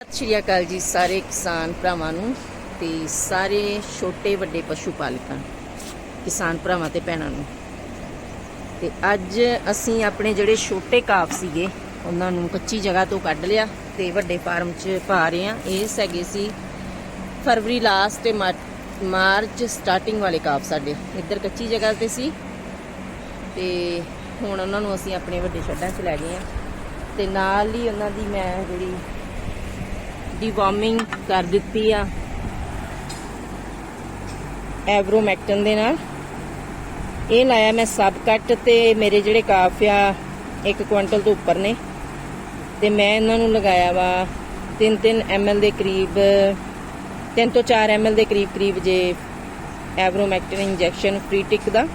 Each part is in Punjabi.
ਸਤਿ ਸ਼੍ਰੀ ਅਕਾਲ ਜੀ ਸਾਰੇ ਕਿਸਾਨ ਭਰਾਵਾਂ ਨੂੰ ਤੇ ਸਾਰੇ ਛੋਟੇ ਵੱਡੇ ਪਸ਼ੂ ਪਾਲਕਾਂ, ਕਿਸਾਨ ਭਰਾਵਾਂ ਤੇ ਭੈਣਾਂ ਨੂੰ। ਤੇ ਅੱਜ ਅਸੀਂ ਆਪਣੇ ਜਿਹੜੇ ਛੋਟੇ ਕਾਫ ਸੀਗੇ, ਉਹਨਾਂ ਨੂੰ ਕੱਚੀ ਜਗ੍ਹਾ ਤੋਂ ਕੱਢ ਲਿਆ ਤੇ ਵੱਡੇ ਫਾਰਮ 'ਚ ਪਾ ਰਹੇ ਆ ਇਹ ਹੈਗੇ ਸੀ ਫਰਵਰੀ ਲਾਸਟ ਤੇ ਮਾਰ- ਮਾਰਚ ਸਟਾਰਟਿੰਗ ਵਾਲੇ ਕਾਫ ਸਾਡੇ। ਇੱਧਰ ਕੱਚੀ ਜਗ੍ਹਾ ਤੇ ਸੀ ਤੇ ਹੁਣ ਉਹਨਾਂ ਨੂੰ ਅਸੀਂ ਆਪਣੇ ਵੱਡੇ ਛੱਡਾਂ 'ਚ ਲੈ ਗਏ ਆ ਤੇ ਨਾਲ ਹੀ ਉਹਨਾਂ ਦੀ ਮੈਂ ਜਿਹੜੀ ਡੀਵਾਰਮਿੰਗ ਕਰ ਦਿੱਤੀ ਆ। ਐਵਰੋਮੈਕਟਨ ਦੇ ਨਾਲ। ਇਹ ਲਾਇਆ ਮੈਂ ਸਬ ਕੱਟ ਤੇ ਮੇਰੇ ਜਿਹੜੇ ਕਾਫ ਆ 1 ਕੁਇੰਟਲ ਤੋਂ ਉੱਪਰ ਨੇ। ਤੇ ਮੈਂ ਇਹਨਾਂ ਨੂੰ ਲਗਾਇਆ ਵਾ 3-3 ml ਦੇ ਕਰੀਬ 3 ਤੋਂ 4 ml ਦੇ ਕਰੀਬ ਕਰੀਬ ਜੇ ਐਵਰੋਮੈਕਟਨ ਇੰਜੈਕਸ਼ਨ ਫ੍ਰੀ ਟਿਕ ਦਾ।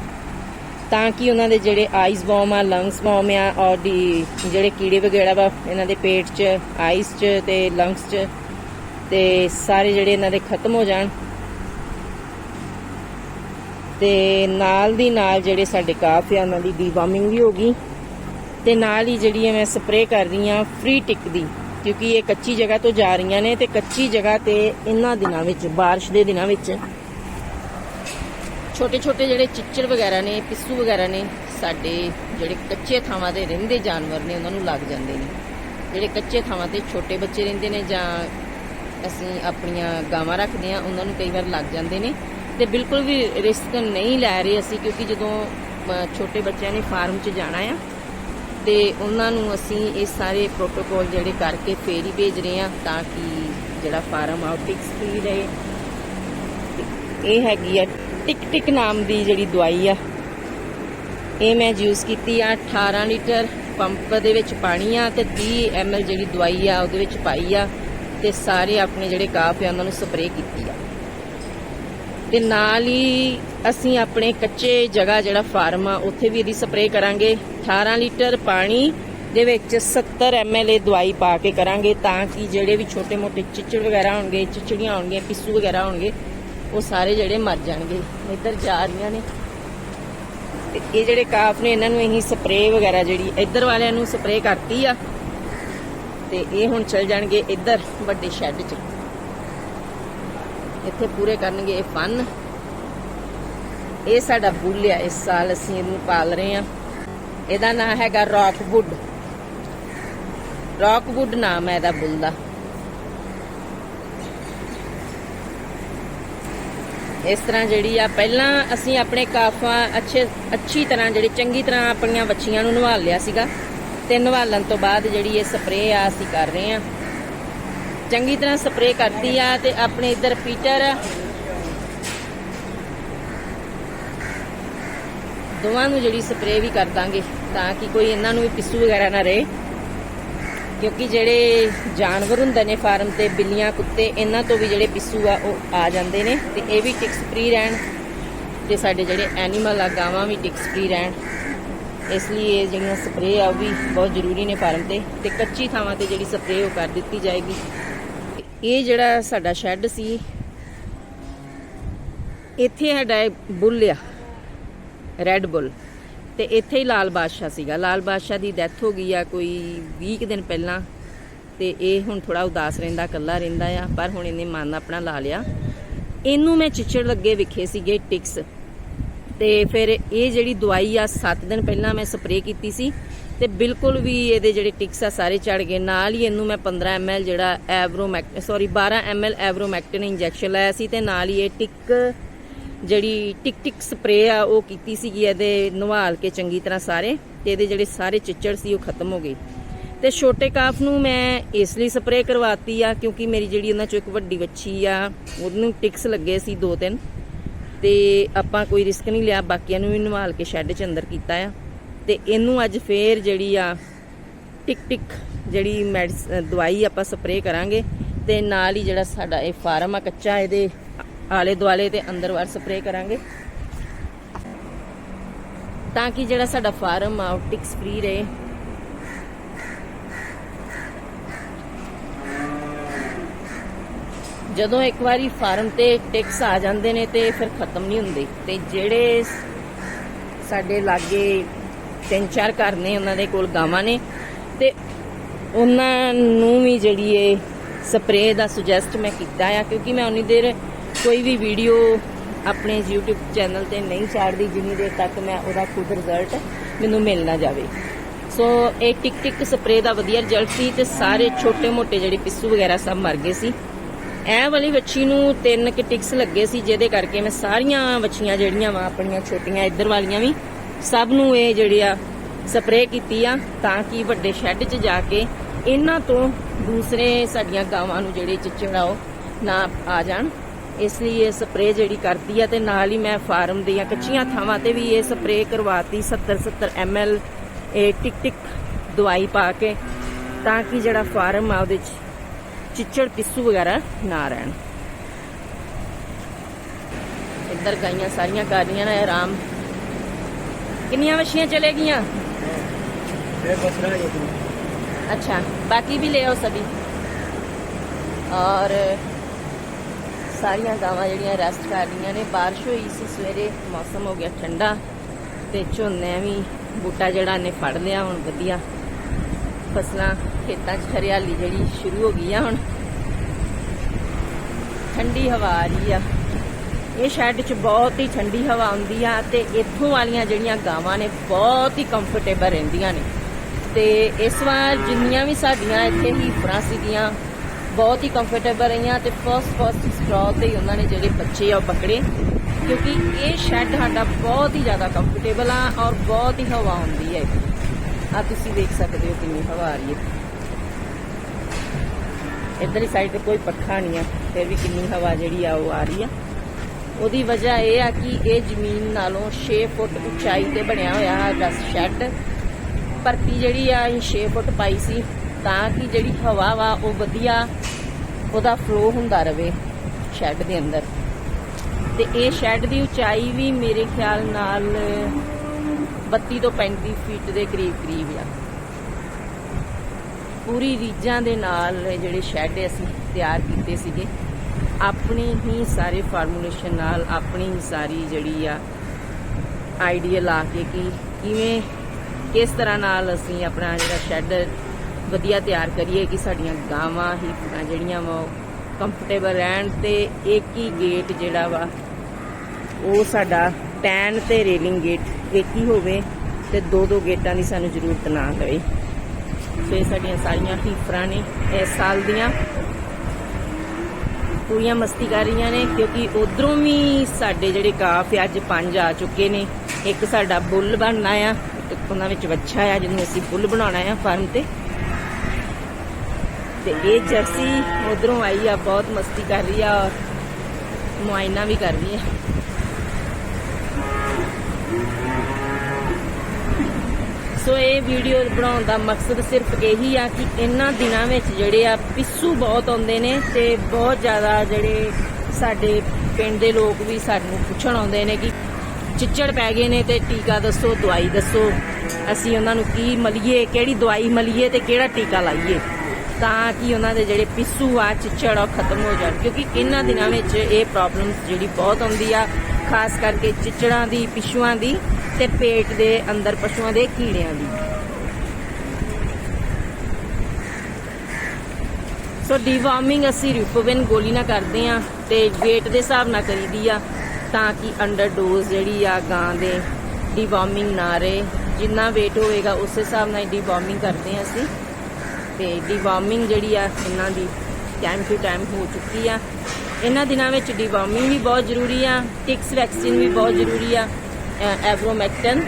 ਤਾਂ ਕਿ ਉਹਨਾਂ ਦੇ ਜਿਹੜੇ ਆਈਸ ਵਾਰਮ ਆ ਲੰਗਸ ਵਾਰਮ ਆ ਔਰ ਦੀ ਜਿਹੜੇ ਕੀੜੇ ਵਗੈਰਾ ਵਾ, ਇਹਨਾਂ ਦੇ ਪੇਟ 'ਚ ਆਈਸ 'ਚ ਤੇ ਲੰਗਸ 'ਚ ਤੇ ਸਾਰੇ ਜਿਹੜੇ ਇਹਨਾਂ ਦੇ ਖਤਮ ਹੋ ਜਾਣ। ਤੇ ਨਾਲ ਦੀ ਨਾਲ ਜਿਹੜੇ ਸਾਡੇ ਕਾਫ ਆ, ਉਹਨਾਂ ਦੀ ਡੀਵਾਰਮਿੰਗ ਵੀ ਹੋ ਗਈ। ਤੇ ਨਾਲ ਹੀ ਜਿਹੜੀ ਹੈ ਮੈਂ ਸਪਰੇਅ ਕਰ ਰਹੀ ਆ ਫ੍ਰੀ ਟਿਕ ਦੀ, ਕਿਉਂਕਿ ਇਹ ਕੱਚੀ ਜਗ੍ਹਾ ਤੋਂ ਜਾ ਰਹੀਆਂ ਨੇ ਤੇ ਕੱਚੀ ਜਗ੍ਹਾ ਤੇ ਇਹਨਾਂ ਦਿਨਾਂ ਵਿੱਚ, ਬਾਰਿਸ਼ ਦੇ ਦਿਨਾਂ ਵਿੱਚ ਛੋਟੇ ਛੋਟੇ ਜਿਹੜੇ ਚਿੱਚੜ ਵਗੈਰਾ ਨੇ, ਪਿੱਸੂ ਵਗੈਰਾ ਨੇ, ਸਾਡੇ ਜਿਹੜੇ ਕੱਚੇ ਥਾਵਾਂ ਤੇ ਰਹਿੰਦੇ ਜਾਨਵਰ ਨੇ, ਉਹਨਾਂ ਨੂੰ ਲੱਗ ਜਾਂਦੇ ਨੇ। ਜਿਹੜੇ ਕੱਚੇ ਥਾਵਾਂ ਤੇ ਛੋਟੇ ਬੱਚੇ ਰਹਿੰਦੇ ਨੇ ਜਾਂ ਅਸੀਂ ਆਪਣੀਆਂ ਗਾਵਾਂ ਰੱਖਦੇ ਆ ਉਹਨਾਂ ਨੂੰ ਕਈ ਵਾਰ ਲੱਗ ਜਾਂਦੇ ਨੇ। ਤੇ ਬਿਲਕੁਲ ਵੀ ਰਿਸਕ ਨਹੀਂ ਲੈ ਰਹੇ ਅਸੀਂ, ਕਿਉਂਕਿ ਜਦੋਂ ਛੋਟੇ ਬੱਚਿਆਂ ਨੇ ਫਾਰਮ 'ਚ ਜਾਣਾ ਆ, ਤੇ ਉਹਨਾਂ ਨੂੰ ਅਸੀਂ ਇਹ ਸਾਰੇ ਪ੍ਰੋਟੋਕੋਲ ਜਿਹੜੇ ਕਰਕੇ ਫੇਰ ਹੀ ਭੇਜ ਰਹੇ ਆ ਤਾਂ ਕਿ ਜਿਹੜਾ ਫਾਰਮ ਆ ਉਹ ਆਊਟਿਕਸ ਫ੍ਰੀ ਰਹੇ। ਇਹ ਹੈਗੀ ਆ ਟਿਕ ਟਿਕ ਨਾਮ ਦੀ ਜਿਹੜੀ ਦਵਾਈ ਆ। ਇਹ ਮੈਂ ਯੂਜ਼ ਕੀਤੀ ਆ 18 ਲੀਟਰ ਪੰਪ ਦੇ ਵਿੱਚ ਪਾਣੀ ਆ ਤੇ 30 ml ਜਿਹੜੀ ਦਵਾਈ ਆ ਉਹਦੇ ਵਿੱਚ ਪਾਈ ਆ ਤੇ ਸਾਰੇ ਆਪਣੇ ਜਿਹੜੇ ਕਾਫ ਆ ਉਹਨਾਂ ਨੂੰ ਸਪਰੇਅ ਕੀਤੀ ਆ। ਤੇ ਨਾਲ ਹੀ ਅਸੀਂ ਆਪਣੇ ਕੱਚੇ ਜਗ੍ਹਾ ਜਿਹੜਾ ਫਾਰਮ ਆ, ਉੱਥੇ ਵੀ ਇਹਦੀ ਸਪਰੇਅ ਕਰਾਂਗੇ। 18 ਲੀਟਰ ਪਾਣੀ ਦੇ ਵਿੱਚ 70 ml ਇਹ ਦਵਾਈ ਪਾ ਕੇ ਕਰਾਂਗੇ ਤਾਂ ਕਿ ਜਿਹੜੇ ਵੀ ਛੋਟੇ-ਮੋਟੇ ਚਿੱਚੜ ਵਗੈਰਾ ਹੋਣਗੇ, ਚਿਚੜੀਆਂ ਹੋਣਗੀਆਂ, ਪਿੱਸੂ ਵਗੈਰਾ ਹੋਣਗੇ ਉਹ ਸਾਰੇ ਜਿਹੜੇ ਮਰ ਜਾਣਗੇ, ਇੱਧਰ ਜਾ ਰਹੀਆਂ ਨੇ। ਤੇ ਇਹ ਜਿਹੜੇ ਕਾਫ ਨੇ, ਇਹਨਾਂ ਨੂੰ ਅਸੀਂ ਸਪਰੇਅ ਵਗੈਰਾ ਜਿਹੜੀ ਇੱਧਰ ਵਾਲਿਆਂ ਨੂੰ ਸਪਰੇ ਕਰਤੀ ਆ। ਤੇ ਇਹ ਹੁਣ ਚਲ ਜਾਣਗੇ ਇੱਧਰ ਵੱਡੇ ਸ਼ੈੱਡ 'ਚ। ਇੱਥੇ ਪੂਰੇ ਕਰਨਗੇ ਇਹ ਫਨ ਇਹ ਸਾਡਾ ਬੁੱਲ ਆ, ਇਸ ਸਾਲ ਅਸੀਂ ਇਹਨੂੰ ਪਾਲ ਰਹੇ ਆ। ਇਹਦਾ ਨਾਮ ਹੈਗਾ ਰੌਕਵੁੱਡ ਰੌਕਵੁੱਡ ਨਾਮ ਹੈ ਇਹਦਾ ਬੁੱਲ ਦਾ। ਇਸ ਤਰ੍ਹਾਂ ਜਿਹੜੀ ਆ, ਪਹਿਲਾਂ ਅਸੀਂ ਆਪਣੇ ਕਾਫਾ ਅੱਛੇ, ਅੱਛੀ ਤਰ੍ਹਾਂ ਜਿਹੜੀ ਚੰਗੀ ਤਰ੍ਹਾਂ ਆਪਣੀਆਂ ਵੱਛੀਆਂ ਨੂੰ ਨਵਾਲ ਲਿਆ ਸੀਗਾ ਤੇ ਨਵਾਲਣ ਤੋਂ ਬਾਅਦ ਜਿਹੜੀ ਇਹ ਸਪਰੇਅ ਆ, ਅਸੀਂ ਕਰ ਰਹੇ ਆ ਚੰਗੀ ਤਰ੍ਹਾਂ ਸਪਰੇਅ ਕਰਤੀ ਆ ਤੇ ਆਪਣੇ ਇੱਧਰ ਪੀਟਰ ਦੋਵਾਂ ਨੂੰ ਜਿਹੜੀ ਸਪਰੇਅ ਵੀ ਕਰ ਦਾਂਗੇ ਤਾਂ ਕਿ ਕੋਈ ਇਹਨਾਂ ਨੂੰ ਵੀ ਪਿੱਸੂ ਵਗੈਰਾ ਨਾ ਰਹੇ। ਕਿਉਂਕਿ ਜਿਹੜੇ ਜਾਨਵਰ ਹੁੰਦੇ ਨੇ ਫਾਰਮ ਤੇ, ਬਿੱਲੀਆਂ, ਕੁੱਤੇ, ਇਹਨਾਂ ਤੋਂ ਵੀ ਜਿਹੜੇ ਪਿੱਸੂ ਆ, ਉਹ ਆ ਜਾਂਦੇ ਨੇ ਤੇ ਇਹ ਵੀ ਟਿਕਸ ਫ੍ਰੀ ਰਹਿਣ ਤੇ ਸਾਡੇ ਜਿਹੜੇ ਐਨੀਮਲ ਆ, ਗਾਵਾਂ ਵੀ ਟਿਕਸ ਫ੍ਰੀ ਰਹਿਣ। ਇਸ ਲਈ ਇਹ ਜਿਹੜੀਆਂ ਸਪਰੇਅ ਆ, ਉਹ ਵੀ ਬਹੁਤ ਜ਼ਰੂਰੀ ਨੇ ਫਾਰਮ ਤੇ ਤੇ ਕੱਚੀ ਥਾਵਾਂ ਤੇ ਜਿਹੜੀ ਸਪਰੇਅ ਉਹ ਕਰ ਦਿੱਤੀ ਜਾਏਗੀ। ਇਹ ਜਿਹੜਾ ਸਾਡਾ ਸ਼ੈੱਡ ਸੀ, ਇੱਥੇ ਸਾਡਾ ਬੁੱਲ ਆ ਰੈੱਡ ਬੁੱਲ ਤੇ ਇੱਥੇ ਹੀ ਲਾਲ ਬਾਦਸ਼ਾਹ ਸੀਗਾ। ਲਾਲ ਬਾਦਸ਼ਾਹ ਦੀ ਡੈਥ ਹੋ ਗਈ ਆ ਕੋਈ 20 ਕੁ ਦਿਨ ਪਹਿਲਾਂ। ਤੇ ਇਹ ਹੁਣ ਥੋੜਾ ਉਦਾਸ ਰਹਿੰਦਾ, ਇਕੱਲਾ ਰਹਿੰਦਾ ਆ, ਪਰ ਹੁਣ ਇਹਨੇ ਮਨ ਆਪਣਾ ਲਾ ਲਿਆ। ਇਹਨੂੰ ਮੈਂ ਚਿੱਚੜ ਲੱਗੇ ਵਿਖੇ ਸੀਗੇ ਟਿਕਸ ਤੇ ਫਿਰ ਇਹ ਜਿਹੜੀ ਦਵਾਈ ਆ 7 ਦਿਨ ਪਹਿਲਾਂ ਮੈਂ ਸਪਰੇਅ ਕੀਤੀ ਸੀ। ਤੇ ਬਿਲਕੁਲ ਵੀ ਇਹਦੇ ਜਿਹੜੇ ਟਿਕਸ ਆ, ਸਾਰੇ ਚੜ ਗਏ। ਨਾਲ ਹੀ ਇਹਨੂੰ ਮੈਂ 15 ml ਜਿਹੜਾ ਐਵਰੋਮੈਕਟ ਸੌਰੀ 12 ml ਐਵਰੋਮੈਕਟਨ ਇੰਜੈਕਸ਼ਨ ਲਾਇਆ ਸੀ ਤੇ ਨਾਲ ਹੀ ਇਹ ਟਿਕ ਜਿਹੜੀ ਟਿਕ ਟਿਕ ਸਪਰੇਅ ਆ, ਉਹ ਕੀਤੀ ਸੀਗੀ ਇਹਦੇ, ਨਵਾਲ ਕੇ ਚੰਗੀ ਤਰ੍ਹਾਂ ਸਾਰੇ, ਤੇ ਇਹਦੇ ਜਿਹੜੇ ਸਾਰੇ ਚਿੱਚੜ ਸੀ, ਉਹ ਖਤਮ ਹੋ ਗਏ। ਤੇ ਛੋਟੇ ਕਾਫ ਨੂੰ ਮੈਂ ਇਸ ਲਈ ਸਪਰੇਅ ਕਰਵਾਤੀ ਆ, ਕਿਉਂਕਿ ਮੇਰੀ ਜਿਹੜੀ ਉਹਨਾਂ ਚੋਂ ਇੱਕ ਵੱਡੀ ਵੱਛੀ ਆ, ਉਹਨੂੰ ਟਿਕਸ ਲੱਗੇ ਸੀ ਦੋ ਤਿੰਨ, ਤੇ ਆਪਾਂ ਕੋਈ ਰਿਸਕ ਨਹੀਂ ਲਿਆ, ਬਾਕੀਆਂ ਨੂੰ ਵੀ ਨਵਾਲ ਕੇ ਸ਼ੈੱਡ 'ਚ ਅੰਦਰ ਕੀਤਾ ਆ। ਤੇ ਇਹਨੂੰ ਅੱਜ ਫੇਰ ਜਿਹੜੀ ਆ ਟਿਕ ਟਿਕ ਜਿਹੜੀ ਮੈਡੀਸ, ਦਵਾਈ ਆਪਾਂ ਸਪਰੇਅ ਕਰਾਂਗੇ, ਤੇ ਨਾਲ ਹੀ ਜਿਹੜਾ ਸਾਡਾ ਇਹ ਫਾਰਮ ਆ ਕੱਚਾ, ਇਹਦੇ ਆਲੇ ਦੁਆਲੇ ਤੇ ਅੰਦਰ ਵਾਰ ਸਪਰੇਅ ਕਰਾਂਗੇ। ਤਾਂ ਕਿ ਜਿਹੜਾ ਸਾਡਾ ਫਾਰਮ ਆ, ਉਹ ਟਿਕਸ ਫ੍ਰੀ ਰਹੇ। ਜਦੋਂ ਇੱਕ ਵਾਰੀ ਫਾਰਮ ਤੇ ਟਿਕਸ ਆ ਜਾਂਦੇ ਨੇ ਤੇ ਫਿਰ ਖਤਮ ਨਹੀਂ ਹੁੰਦੇ। ਤੇ ਜਿਹੜੇ ਸਾਡੇ ਲਾਗੇ ਤਿੰਨ ਚਾਰ ਘਰ ਨੇ, ਉਹਨਾਂ ਦੇ ਕੋਲ ਗਾਵਾਂ ਨੇ। ਤੇ ਉਹਨਾਂ ਨੂੰ ਵੀ ਜਿਹੜੀ ਇਹ ਸਪਰੇਅ ਦਾ ਸੁਜੈਸਟ ਮੈਂ ਕੀਤਾ ਆ, ਕਿਉਂਕਿ ਮੈਂ ਉਨੀ ਦੇਰ ਕੋਈ ਵੀ ਵੀਡੀਓ ਆਪਣੇ YouTube ਚੈਨਲ ਤੇ ਨਹੀਂ ਛੱਡਦੀ ਜਿੰਨੀ ਦੇਰ ਤੱਕ ਮੈਂ ਉਹਦਾ ਖੁਦ ਰਿਜ਼ਲਟ ਮੈਨੂੰ ਮਿਲ ਨਾ ਜਾਵੇ। ਸੋ ਇਹ ਟਿਕ ਟਿਕ ਸਪਰੇਅ ਦਾ ਵਧੀਆ ਰਿਜ਼ਲਟ ਸੀ ਤੇ ਸਾਰੇ ਛੋਟੇ ਮੋਟੇ ਜਿਹੜੇ ਪਿੱਸੂ ਵਗੈਰਾ ਸਭ ਮਰ ਗਏ ਸੀ। ਇਹ ਵਾਲੀ ਵੱਛੀ ਨੂੰ ਤਿੰਨ ਕਿ ਟਿਕਸ ਲੱਗੇ ਸੀ, ਜਿਹਦੇ ਕਰਕੇ ਮੈਂ ਸਾਰੀਆਂ ਵੱਛੀਆਂ ਜਿਹੜੀਆਂ ਵਾ, ਆਪਣੀਆਂ ਛੋਟੀਆਂ ਇੱਧਰ ਵਾਲੀਆਂ ਵੀ, ਸਭ ਨੂੰ ਇਹ ਜਿਹੜੇ ਆ ਸਪਰੇਅ ਕੀਤੀ ਆ, ਤਾਂ ਕਿ ਵੱਡੇ ਸ਼ੈੱਡ 'ਚ ਜਾ ਕੇ ਇਹਨਾਂ ਤੋਂ ਦੂਸਰੇ ਸਾਡੀਆਂ ਗਾਵਾਂ ਨੂੰ ਜਿਹੜੇ ਚਿੱਚੜ ਉਹ ਨਾ ਆ ਜਾਣ। ਇਸ ਲਈ ਇਹ ਸਪਰੇ ਜਿਹੜੀ ਕਰਦੀ ਆ ਤੇ ਨਾਲ ਹੀ ਮੈਂ ਫਾਰਮ ਦੀਆਂ ਕੱਚੀਆਂ ਥਾਵਾਂ ਤੇ ਵੀ ਇਹ ਸਪਰੇਅ ਕਰਵਾਤੀ 70 70 ml ਇਹ ਟਿਕ ਟਿਕ ਦਵਾਈ ਪਾ ਕੇ ਤਾਂ ਕਿ ਜਿਹੜਾ ਫਾਰਮ ਆ ਉਹਦੇ ਚ ਚਿੱਚੜ ਪਿੱਸੂ ਵਗੈਰਾ ਨਾ ਰਹਿਣ। ਇੱਧਰ ਗਾਈਆਂ ਸਾਰੀਆਂ ਕਰ ਰਹੀਆਂ ਨੇ ਆਰਾਮ। ਕਿੰਨੀਆਂ ਵਸ਼ੀਆਂ ਚਲੇ ਗਈਆਂ ਅੱਛਾ ਬਾਕੀ ਵੀ ਲੈ ਆਓ ਸਭੀ। ਔਰ ਸਾਰੀਆਂ ਗਾਵਾਂ ਜਿਹੜੀਆਂ ਰੈਸਟ ਕਰ ਰਹੀਆਂ ਨੇ। ਬਾਰਿਸ਼ ਹੋਈ ਸੀ ਸਵੇਰੇ, ਮੌਸਮ ਹੋ ਗਿਆ ਠੰਡਾ ਤੇ ਝੋਨੇ ਵੀ ਬੂਟਾ ਜਿਹੜਾ ਨੇ ਫੜ ਲਿਆ, ਹੁਣ ਵਧੀਆ। ਫਸਲਾਂ ਖੇਤਾਂ 'ਚ ਹਰਿਆਲੀ ਜਿਹੜੀ ਸ਼ੁਰੂ ਹੋ ਗਈ ਆ ਹੁਣ। ਠੰਡੀ ਹਵਾ ਆ ਰਹੀ ਆ। ਇਹ ਸ਼ੈੱਡ 'ਚ ਬਹੁਤ ਹੀ ਠੰਡੀ ਹਵਾ ਆਉਂਦੀ ਆ ਤੇ ਇੱਥੋਂ ਵਾਲੀਆਂ ਜਿਹੜੀਆਂ ਗਾਵਾਂ ਨੇ ਬਹੁਤ ਹੀ ਕੰਫਰਟੇਬਲ ਰਹਿੰਦੀਆਂ ਨੇ। ਤੇ ਇਸ ਵਾਰ ਜਿੰਨੀਆਂ ਵੀ ਸਾਡੀਆਂ ਇੱਥੇ ਹੀਫਰਾਂ ਸੀਗੀਆਂ ਬਹੁਤ ਹੀ ਕੰਫਰਟੇਬਲ ਰਹੀਆਂ ਤੇ ਫਸਟ ਫਸਟ ਸਟ੍ਰੋ ਤੇ ਹੀ ਉਹਨਾਂ ਨੇ ਜਿਹੜੇ ਬੱਚੇ ਆ ਉਹ ਪਕੜੇ। ਕਿਉਂਕਿ ਇਹ ਸ਼ੈੱਡ ਸਾਡਾ ਬਹੁਤ ਹੀ ਜ਼ਿਆਦਾ ਕੰਫਰਟੇਬਲ ਆ ਔਰ ਬਹੁਤ ਹੀ ਹਵਾ ਆਉਂਦੀ ਹੈ। ਆ ਤੁਸੀਂ ਦੇਖ ਸਕਦੇ ਹੋ ਕਿੰਨੀ ਹਵਾ ਆ ਰਹੀ ਹੈ। ਇੱਧਰਲੀ ਸਾਈਡ ਤੇ ਕੋਈ ਪੱਖਾ ਨਹੀਂ ਆ, ਫਿਰ ਵੀ ਕਿੰਨੀ ਹਵਾ ਜਿਹੜੀ ਆ ਉਹ ਆ ਰਹੀ ਆ। ਉਹਦੀ ਵਜ੍ਹਾ ਇਹ ਆ ਕਿ ਇਹ ਜ਼ਮੀਨ ਨਾਲੋਂ 6 ਫੁੱਟ ਉਚਾਈ ਤੇ ਬਣਿਆ ਹੋਇਆ ਹੈ ਸ਼ੈੱਡ ਭਰਤੀ ਜਿਹੜੀ ਆ ਇਹ 6 ਫੁੱਟ ਪਾਈ ਸੀ, ਤਾਂ ਕਿ ਜਿਹੜੀ ਹਵਾ ਵਾ ਉਹ ਵਧੀਆ ਉਹਦਾ ਫਲੋ ਹੁੰਦਾ ਰਵੇ ਸ਼ੈੱਡ ਦੇ ਅੰਦਰ। ਤੇ ਇਹ ਸ਼ੈੱਡ ਦੀ ਉਚਾਈ ਵੀ ਮੇਰੇ ਖਿਆਲ ਨਾਲ 32 ਤੋਂ 35 ਫੀਟ ਦੇ ਕਰੀਬ ਕਰੀਬ ਆ। ਪੂਰੀ ਰੀਜਾਂ ਦੇ ਨਾਲ ਜਿਹੜੇ ਸ਼ੈੱਡ ਅਸੀਂ ਤਿਆਰ ਕੀਤੇ ਸੀਗੇ। ਆਪਣੀ ਹੀ ਸਾਰੇ ਫਾਰਮੂਲੇਸ਼ਨ ਨਾਲ ਆਪਣੀ ਹੀ ਸਾਰੀ ਜਿਹੜੀ ਆ ਆਈਡੀਆ ਲਾ ਕੇ ਕਿ ਕਿਵੇਂ, ਕਿਸ ਤਰ੍ਹਾਂ ਨਾਲ ਅਸੀਂ ਆਪਣਾ ਜਿਹੜਾ ਸ਼ੈੱਡ ਵਧੀਆ ਤਿਆਰ ਕਰੀਏ ਕਿ ਸਾਡੀਆਂ ਗਾਵਾਂ ਹੀ ਜਿਹੜੀਆਂ ਵਾ ਕੰਫਰਟੇਬਲ ਰਹਿਣ ਤੇ ਇੱਕ ਹੀ ਗੇਟ ਜਿਹੜਾ ਵਾ ਉਹ ਸਾਡਾ ਟੈਨ ਤੇ ਰੇਲਿੰਗ ਗੇਟ ਇੱਕ ਹੀ ਹੋਵੇ ਤੇ ਦੋ ਦੋ ਗੇਟਾਂ ਦੀ ਸਾਨੂੰ ਜ਼ਰੂਰਤ ਨਾ ਪਵੇ। ਸੋ ਇਹ ਸਾਡੀਆਂ ਸਾਰੀਆਂ ਹੀਫਰਾਂ ਨੇ ਇਸ ਸਾਲ ਦੀਆਂ। ਪੂਰੀਆਂ ਮਸਤੀ ਕਰ ਰਹੀਆਂ ਨੇ ਕਿਉਂਕਿ ਉਧਰੋਂ ਵੀ ਸਾਡੇ ਜਿਹੜੇ ਕਾਫ ਆ, ਅੱਜ ਪੰਜ ਆ ਚੁੱਕੇ ਨੇ। ਇੱਕ ਸਾਡਾ ਬੁੱਲ ਬਣਨਾ ਆ ਇੱਕ ਉਹਨਾਂ ਵਿੱਚ ਵੱਛਾ ਆ ਜਿਹਨੂੰ ਅਸੀਂ ਬੁੱਲ ਬਣਾਉਣਾ ਆ ਫਾਰਮ ਤੇ। ਤੇ ਇਹ ਜਰਸੀ ਉਧਰੋਂ ਆਈ ਆ, ਬਹੁਤ ਮਸਤੀ ਕਰ ਰਹੀ ਆ ਔਰ ਮੁਆਇਨਾ ਵੀ ਕਰ ਰਹੀ ਆ। ਸੋ ਇਹ ਵੀਡੀਓ ਬਣਾਉਣ ਦਾ ਮਕਸਦ ਸਿਰਫ ਇਹੀ ਆ ਕਿ ਇਹਨਾਂ ਦਿਨਾਂ ਵਿੱਚ ਜਿਹੜੇ ਆ ਪਿੱਸੂ ਬਹੁਤ ਆਉਂਦੇ ਨੇ ਤੇ ਬਹੁਤ ਜ਼ਿਆਦਾ ਜਿਹੜੇ ਸਾਡੇ ਪਿੰਡ ਦੇ ਲੋਕ ਵੀ ਸਾਨੂੰ ਪੁੱਛਣ ਆਉਂਦੇ ਨੇ ਕਿ ਚਿੱਚੜ ਪੈ ਗਏ ਨੇ ਤੇ ਟੀਕਾ ਦੱਸੋ, ਦਵਾਈ ਦੱਸੋ, ਅਸੀਂ ਉਹਨਾਂ ਨੂੰ ਕੀ ਮਲੀਏ, ਕਿਹੜੀ ਦਵਾਈ ਮਲੀਏ ਤੇ ਕਿਹੜਾ ਟੀਕਾ ਲਾਈਏ। ਤਾਂ ਕਿ ਉਹਨਾਂ ਦੇ ਜਿਹੜੇ ਪਿੱਸੂ ਆ, ਚਿੱਚੜ ਆ, ਉਹ ਖਤਮ ਹੋ ਜਾਣ। ਕਿਉਂਕਿ ਇਹਨਾਂ ਦਿਨਾਂ ਵਿੱਚ ਇਹ ਪ੍ਰੋਬਲਮ ਜਿਹੜੀ ਬਹੁਤ ਆਉਂਦੀ ਆ, ਖਾਸ ਕਰਕੇ ਚਿੱਚੜਾਂ ਦੀ ਪਿਸ਼ੂਆਂ ਦੀ ਤੇ ਪੇਟ ਦੇ ਅੰਦਰ ਪਸ਼ੂਆਂ ਦੇ ਕੀੜਿਆਂ ਦੀ। ਸੋ ਡੀਵਾਰਮਿੰਗ ਅਸੀਂ ਰਿਪੋਵਿਨ ਗੋਲੀ ਨਾਲ ਕਰਦੇ ਆ ਤੇ weight ਦੇ ਹਿਸਾਬ ਨਾਲ ਕਰੀਦੀ ਆ ਤਾਂ ਕਿ ਅੰਡਰ ਡੋਜ਼ ਜਿਹੜੀ ਆ ਗਾਂ ਦੇ ਡੀਵਾਰਮਿੰਗ ਨਾ ਰਹੇ। ਜਿੰਨਾ weight ਹੋਵੇਗਾ, ਉਸ ਹਿਸਾਬ ਨਾਲ ਡੀਵਾਰਮਿੰਗ ਕਰਦੇ ਆ ਅਸੀਂ। ਤੇ ਡੀਵਾਰਮਿੰਗ ਜਿਹੜੀ ਆ ਇਹਨਾਂ ਦੀ ਟਾਈਮ ਟੂ ਟਾਈਮ ਹੋ ਚੁੱਕੀ ਆ। ਇਹਨਾਂ ਦਿਨਾਂ ਵਿੱਚ ਡੀਵਾਰਮਿੰਗ ਵੀ ਬਹੁਤ ਜ਼ਰੂਰੀ ਆ ਟਿਕਸ ਵੈਕਸੀਨ ਵੀ ਬਹੁਤ ਜ਼ਰੂਰੀ ਆ ਐਵਰੋਮੈਕਟਨ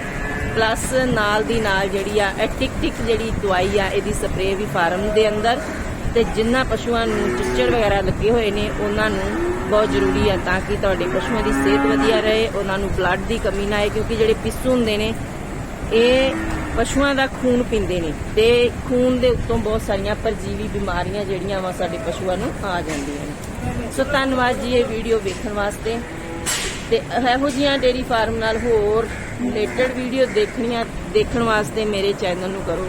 ਪਲੱਸ ਨਾਲ ਦੀ ਨਾਲ ਜਿਹੜੀ ਆ, ਇਹ ਟਿਕ ਟਿਕ ਜਿਹੜੀ ਦਵਾਈ ਆ, ਇਹਦੀ ਸਪਰੇਅ ਵੀ ਫਾਰਮ ਦੇ ਅੰਦਰ ਤੇ ਜਿੰਨਾ ਪਸ਼ੂਆਂ ਨੂੰ ਚਿੱਚੜ ਵਗੈਰਾ ਲੱਗੇ ਹੋਏ ਨੇ, ਉਹਨਾਂ ਨੂੰ ਬਹੁਤ ਜ਼ਰੂਰੀ ਆ ਤਾਂ ਕਿ ਤੁਹਾਡੇ ਪਸ਼ੂਆਂ ਦੀ ਸਿਹਤ ਵਧੀਆ ਰਹੇ, ਉਹਨਾਂ ਨੂੰ ਬਲੱਡ ਦੀ ਕਮੀ ਨਾ ਆਏ ਕਿਉਂਕਿ ਜਿਹੜੇ ਪਿੱਸੂ ਹੁੰਦੇ ਨੇ, ਇਹ ਪਸ਼ੂਆਂ ਦਾ ਖੂਨ ਪੀਂਦੇ ਨੇ ਤੇ ਖੂਨ ਦੇ ਉੱਤੋਂ ਬਹੁਤ ਸਾਰੀਆਂ ਪਰਜੀਵੀ ਬਿਮਾਰੀਆਂ ਜਿਹੜੀਆਂ ਵਾ ਸਾਡੇ ਪਸ਼ੂਆਂ ਨੂੰ ਆ ਜਾਂਦੀਆਂ ਨੇ। ਸੋ ਧੰਨਵਾਦ ਜੀ ਇਹ ਵੀਡੀਓ ਵੇਖਣ ਵਾਸਤੇ। ਤੇ ਇਹੋ ਜਿਹੀਆਂ ਡੇਰੀ ਫਾਰਮ ਨਾਲ ਹੋਰ ਰਿਲੇਟਡ ਵੀਡੀਓ ਦੇਖਣੀਆਂ, ਦੇਖਣ ਵਾਸਤੇ ਮੇਰੇ ਚੈਨਲ ਨੂੰ ਕਰੋ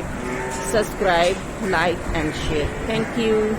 subscribe like and share thank you